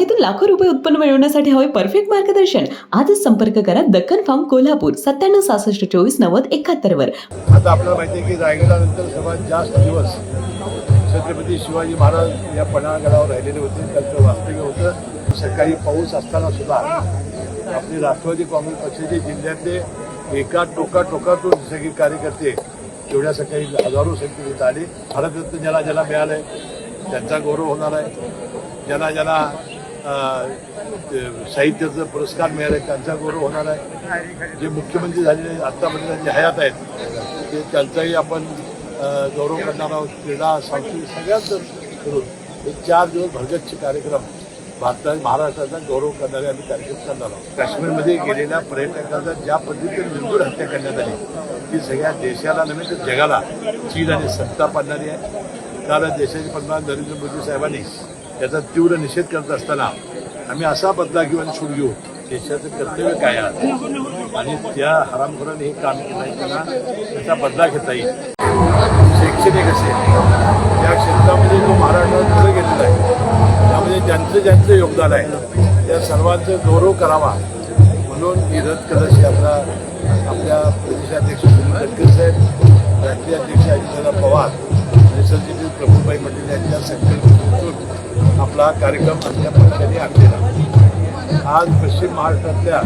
बागेतून लाखो रुपये उत्पन्न मिळवण्यासाठी हवे परफेक्ट मार्गदर्शन. आजच संपर्क करा दक्कन फार्म कोल्हापूर सत्त्याण्णव सहासष्ट चोवीस नव्वद एकाहत्तर वर. आता आपल्याला माहिती आहे की रायगडानंतर सर्वात जास्त दिवस छत्रपती शिवाजी महाराज या पन्हाळगडावर राहिलेले होते. त्यांचं वास्तव्य होतं. सकाळी पाऊस असताना सुद्धा आपले राष्ट्रवादी काँग्रेस पक्षाचे जिल्ह्यातले एका टोका टोकातून सगळे कार्यकर्ते एवढ्या सकाळी हजारो संख्येत आले. भारतरत्न ज्याला ज्याला मिळालंय त्यांचा गौरव होणार आहे. ज्याला ज्याला साहित्याचा पुरस्कार मिळाले त्यांचा गौरव होणार आहे. जे मुख्यमंत्री झालेले आत्तापर्यंत जे हयात आहेत ते त्यांचाही आपण गौरव करणार आहोत. क्रीडा सांस्कृतिक सगळ्यांचं करून हे चार दिवस भरगच्छ कार्यक्रम भारतात महाराष्ट्राचा गौरव करणारे आम्ही कार्यक्रम करणार आहोत. काश्मीरमध्ये गेलेल्या पर्यटकांचा ज्या पद्धतीने निर्दूर हत्या करण्यात आली ती सगळ्या देशाला नव्हे तर जगाला चीन आणि सत्ता पाडणारी आहे. काल देशाचे पंतप्रधान नरेंद्र मोदी साहेबांनी त्याचा तीव्र निषेध करत असताना आम्ही असा बदला घेऊ आणि सूड घेऊ. देशाचं कर्तव्य काय आहे? आणि त्या हरामखोराने हे काम केलं आहे त्यांना त्याचा बदला घेता येईल. शैक्षणिक असेल या क्षेत्रामध्ये जो महाराष्ट्रात पुढे गेलेला आहे त्यामध्ये ज्यांचं ज्यांचं योगदान आहे त्या सर्वांचं गौरव करावा म्हणून ही रथ कलश यात्रा आपल्या प्रदेशाध्यक्ष गडकरी साहेब राष्ट्रीय अध्यक्ष अजितदादा पवार आणि सरचिटणीस प्रफुल्लभाई पटेल यांच्या संकल्प आपला कार्यक्रम आमच्या पक्षाने आणलेला. आज पश्चिम महाराष्ट्रातल्या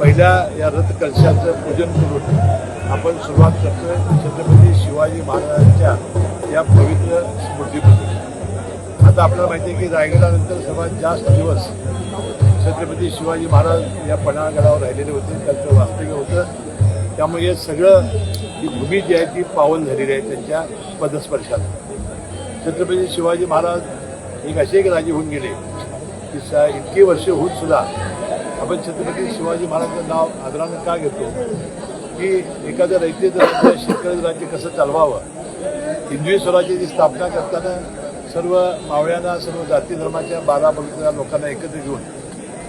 पहिल्या या रथकलशाचं पूजन करून आपण सुरुवात करतोय छत्रपती शिवाजी महाराजांच्या या पवित्र स्मृतीपासून आता आपल्याला माहिती आहे की रायगडानंतर सर्वात जास्त दिवस छत्रपती शिवाजी महाराज या पन्हाळगडावर राहिलेले होते त्यांचं वास्तव्य होतं. त्यामुळे हे सगळं ही भूमी जी आहे ती पावन झालेली आहे त्यांच्या पदस्पर्शात. छत्रपती शिवाजी महाराज एक असे एक राजे होऊन गेले. की सा इतकी वर्ष होऊन सुद्धा आपण छत्रपती शिवाजी महाराजांचं नाव आदरानं का घेतो? की एखाद्या रयतेचं राज्य शेतकऱ्याचं राज्य कसं चालवावं? हिंदवी स्वराज्याची स्थापना करताना सर्व मावळ्यांना सर्व जाती धर्माच्या बारा बघितल्या लोकांना एकत्र घेऊन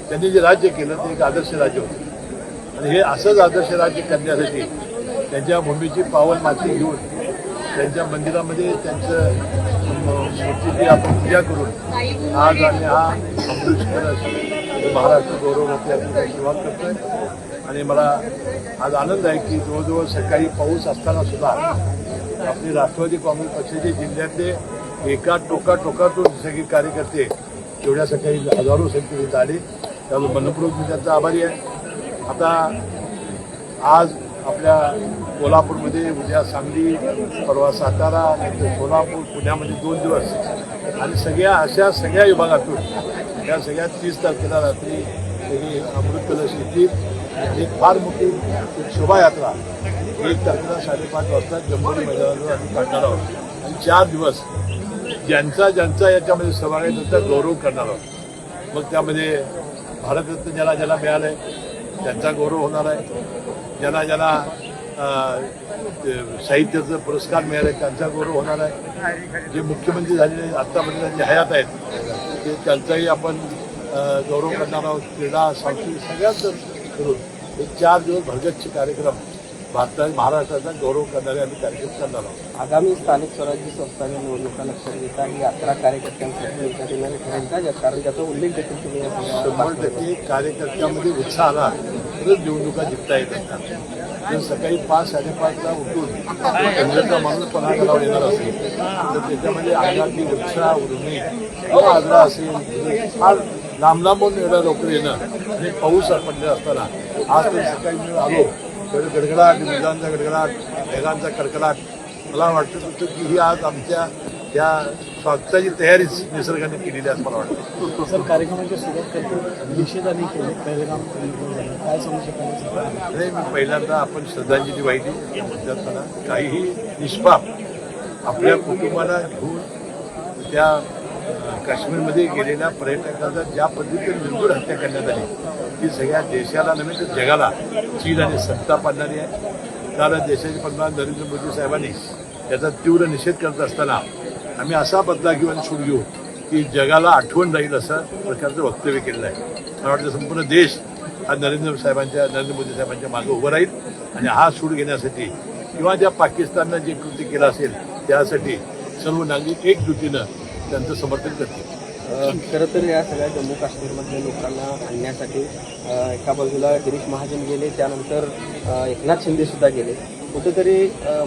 त्यांनी जे राज्य केलं ते एक आदर्श राज्य होतं. आणि हे असंच आदर्श राज्य करण्यासाठी त्यांच्या भूमीची पावन माती घेऊन त्यांच्या मंदिरामध्ये त्यांचं मूर्तीची आपण पूजा करून आज आम्ही हा महाराष्ट्र गौरव रथयात्रेची सुरुवात करतोय आणि मला आज आनंद आहे की जवळजवळ सकाळी पाऊस असताना सुद्धा आपले राष्ट्रवादी काँग्रेस पक्षाचे जिल्ह्यातले एका टोका टोकातून सगळे कार्यकर्ते एवढ्या सकाळी हजारो संख्येत आले त्यामुळे मनपूर्वक मी त्यांचा आभारी आहे आता आज आपल्या कोल्हापूरमध्ये उद्या सांगली परवा सातारा नंतर सोलापूर पुण्यामध्ये दोन दिवस. आणि सगळ्या अशा सगळ्या विभागातून या सगळ्या तीस तारखेला रात्री सगळी अमृत कलश येतील. एक फार मोठी शोभायात्रा. एक तारखेला साडेपाच वाजता जंबोली मैदानावर आम्ही काढणार आहोत आणि चार दिवस ज्यांचा ज्यांचा याच्यामध्ये सहभाग आहे त्यांचा गौरव करणार आहोत. मग त्यामध्ये भारतरत्न ज्याला ज्याला मिळालं आहे त्यांचा गौरव होणार आहे. ज्यांना ज्यांना साहित्याचा पुरस्कार मिळाले त्यांचा गौरव होणार आहे. जे मुख्यमंत्री झालेले आत्तापर्यंत त्यांचे हयात आहेत ते त्यांचाही आपण गौरव करणार आहोत. क्रीडा सांस्कृतिक सगळ्यांचं करून हे चार दिवस भरगच्छ कार्यक्रम भारतात महाराष्ट्राचा गौरव करणारे आम्ही कार्यक्रम करणार आहोत. आगामी स्थानिक स्वराज्य संस्थांच्या निवडणुका लक्षात घेता ही यात्रा कार्यकर्त्यांसाठी ठरेल का कारण त्याचा उल्लेख देखील तुम्ही शंभर टक्के कार्यकर्त्यामध्ये उत्साह आला. तरच निवडणुका जिंकता येतात जर सकाळी पाच साडेपाचला उठून केंद्राचा माणूस पन्हाळगडावर येणार असेल. तर त्याच्यामध्ये अंगातली उत्साह उर्मी किंवा आजरा असेल फार लांब लांबून एवढ्या लवकर येणं आणि पाऊस पडलेला असताना आज तरी सकाळी मी आलो. तर गडगडाट विजांचा गडगडाट ढगांचा कडकडाट. मला वाटतं होतं की ही आज आमच्या या स्वागताची तयारीच निसर्गाने केलेली आहे असं मला वाटतं. सर कार्यक्रमाची सुरुवात करतो. निषेधाने केले. पहिलगाम काय सांगू शकाल? नाही मी पहिल्यांदा आपण श्रद्धांजली वाहिली. त्यातना काहीही निष्पाप आपल्या कुटुंबाला घेऊन त्या काश्मीरमध्ये गेलेल्या पर्यटकांचा ज्या पद्धतीने निर्दूर हत्या करण्यात आली ती सगळ्या देशाला नव्हे तर जगाला चीन आणि सत्ता पाडणारी आहे. काल देशाचे पंतप्रधान नरेंद्र मोदी साहेबांनी त्याचा तीव्र निषेध करत असताना आम्ही असा बदला घेऊ आणि सूड घेऊ की जगाला आठवण राहील असं प्रकारचं वक्तव्य केलेलं आहे. मला वाटतं संपूर्ण देश हा नरेंद्र साहेबांच्या नरेंद्र मोदी साहेबांच्या मागे उभं राहील आणि हा सूड घेण्यासाठी किंवा ज्या पाकिस्ताननं जे कृती केलं असेल त्यासाठी सर्व नागरिक एकजुटीनं त्यांचं समर्थन करतील. खरं तर या सगळ्या जम्मू काश्मीरमधल्या लोकांना आणण्यासाठी एका बाजूला गिरीश महाजन गेले त्यानंतर एकनाथ शिंदे सुद्धा गेले. कुठेतरी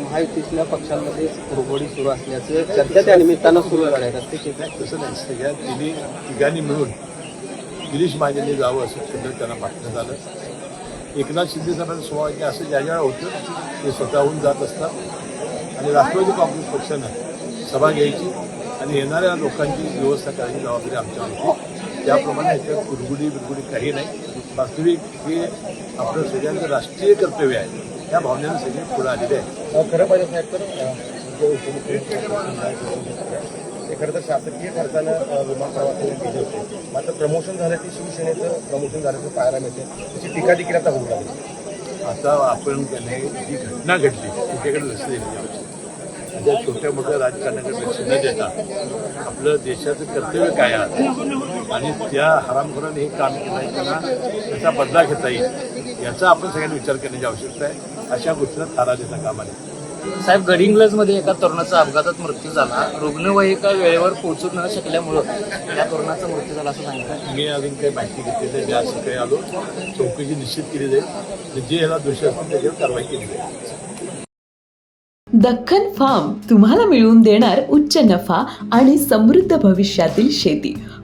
महायुतीतल्या पक्षांमध्ये कुरघोडी सुरू असल्याचं चर्चा त्या निमित्तानं सुरू झाल्या तसं नाही. सगळ्या तिन्ही तिघांनी मिळून गिरीश महाजनने जावं असं सुद्धा त्यांना पाठवण्यात आलं. एकनाथ शिंदे साहेबांचं की असं ज्या ज्या होतं ते स्वतःहून जात असतात. आणि राष्ट्रवादी काँग्रेस पक्षानं सभा घ्यायची आणि येणाऱ्या लोकांची व्यवस्था करायची जबाबदारी आमच्यावर होती त्याप्रमाणे ह्याच्यात कुरगुडी बिरगुडी काही नाही. वास्तविक हे आपलं सगळ्यांचं राष्ट्रीय कर्तव्य आहे. त्या भावनेनं सगळे पुढे आलेले आहे खरं पाहिजे साहेब तर ते खरं तर शासकीय खर्चानं विमान प्रवासाने केले होते मात्र प्रमोशन झालं की शिवसेनेचं प्रमोशन झाल्याचं पाहायला मिळते त्याची टीका देखील आता होऊ लागली आता आपण त्याने जी घटना घडली त्याच्याकडे लक्ष आहे. त्या छोट्या मोठ्या राजकारणाकडे लक्ष न देता आपलं देशाचं कर्तव्य काय आहे आणि त्या हरामखोराने हे काम केलं आहे त्यांना त्याचा बदला घेता येईल याचा आपण सगळ्यांनी विचार करण्याची आवश्यकता आहे. अशा गोष्टीला थारा देता कामा नये साहेब गडिंग्लजमध्ये एका तरुणाचा अपघातात मृत्यू झाला. रुग्णवाहिका वेळेवर पोहोचू न शकल्यामुळं त्या तरुणाचा मृत्यू झाला असं सांगितलं मी अजून काही माहिती घेतली मी आज सकाळी आलो. चौकशी निश्चित केली जाईल. जे ह्याला दोषी असतील त्याच्यावर कारवाई केली जाईल. दख्खन फार्म तुम्हाला मिळवून देणार उच्च नफा आणि समृद्ध भविष्यातील शेती.